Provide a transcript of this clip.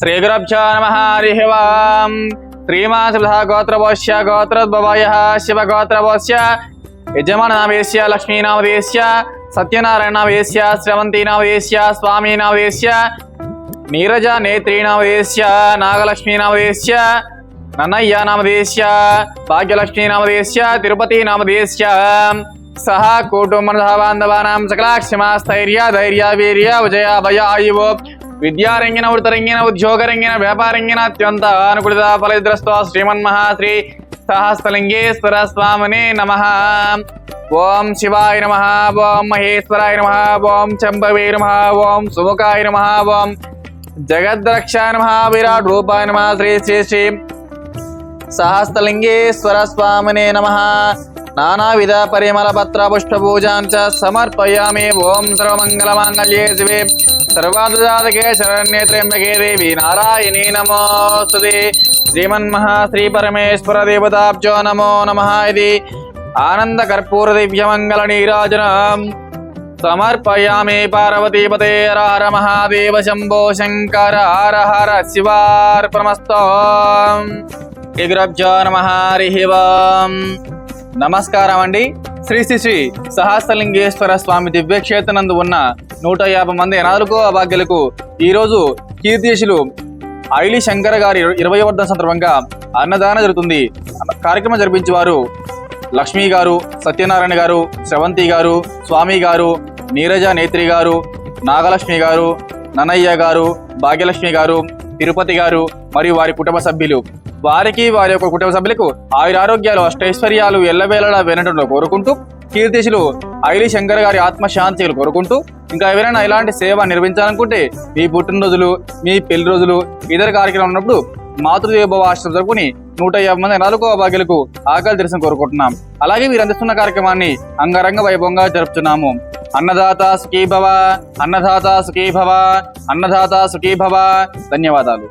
श्रीगुरभ्यो नमः, हरिः वाम् श्रीमासृतः गोत्रवोऽस्य गोत्रद्भवयः शिवगोत्रवोऽस्य यजमाननामेस्य लक्ष्मीनामदेस्य सत्यनारायणनामेस्य श्रवन्तीनामदेस्य स्वामीनामदेस्य नीरजनेत्रीनामदेस्य नागलक्ष्मीनामदेस्य नन्नय्यानामदेस्य भाग्यलक्ष्मीनामदेस्य सह कुटुम्बन्धबान्धवानां स्थैर्य धैर्य वीर्य विजय भय आयुः వీర్య విజయ భయ ఆయువు విద్యారంగిన వృతరంగిన ఉద్యోగరంగిన వ్యాపారంగిన అత్యంత అనుకూలిత ఫలద్రస్వ శ్రీమన్మహా శ్రీ సహస్రలింగేశ్వర స్వామినే నమ. ఓం శివాయ నమ ఓం మహేశ్వరాయ నమ ఓం చంబవే నమ ఓం సుముఖాయ నమ ఓం జగద్రక్షాయ నమ విరాట్ రూపాయ నమ శ్రీ శ్రీ శ్రీ సహస్రలింగేశ్వర స్వామినే నమ. నానావిధ పరిమళ పత్ర పుష్ప పూజాం చ సమర్పయామి. ఓం సర్వమంగళమాంగళ్యే శివే. సర్వార్థజాతకే శరణ్యేత్ర్యంబకే దేవి నారాయణీ నమోస్తుతే. శ్రీమన్మహా శ్రీ పరమేశ్వర దేవతాబ్జో నమో నమ ఇది. ఆనంద కర్పూర దివ్యమంగళ నీరాజనం. సమర్పయామి పార్వతీపతే హర మహాదేవ శంభో శంకర హర హర శివార్పణమస్తో. శ్రీగురభ్యో నమ హరి నమస్కారం అండి శ్రీ శ్రీ శ్రీ సహస్రలింగేశ్వర స్వామి దివ్యక్షేత్రనందు ఉన్న నూట యాభై మంది అనాథులకు అభాగ్యులకు ఈరోజు కీర్తిశులు ఐలి శంకర్ గారి ఇరవై వర్ధన సందర్భంగా అన్నదానం జరుగుతుంది. కార్యక్రమం జరిపించేవారు లక్ష్మి గారు సత్యనారాయణ గారు శ్రవంతి గారు స్వామి గారు నీరజ నేత్రి గారు నాగలక్ష్మి గారు నన్నయ్య గారు భాగ్యలక్ష్మి గారు తిరుపతి గారు మరియు వారి కుటుంబ సభ్యులు. వారికి వారి యొక్క కుటుంబ సభ్యులకు ఆయురారోగ్యాలు అష్టైశ్వర్యాలు ఎల్లవేళలా వినడంలో కోరుకుంటూ కీర్తిశులు ఐలి శంకర్ గారి ఆత్మశాంతిలు కోరుకుంటూ ఇంకా ఎవరైనా ఇలాంటి సేవ నిర్వహించాలనుకుంటే మీ పుట్టినరోజులు మీ పెళ్ళి రోజులు ఇతర కార్యక్రమం ఉన్నప్పుడు మాతృదేవభవ ఆశ్రమం జరుపుకుని నూట యాభై మంది నాలుగో భాగ్యులకు ఆకలి దర్శనం కోరుకుంటున్నాం. అలాగే మీరు అందిస్తున్న కార్యక్రమాన్ని అంగరంగ వైభవంగా జరుపుతున్నాము అన్నదాత సుఖీభవ అన్నదాత సుఖీభవ అన్నదాత సుఖీభవ. ధన్యవాదాలు.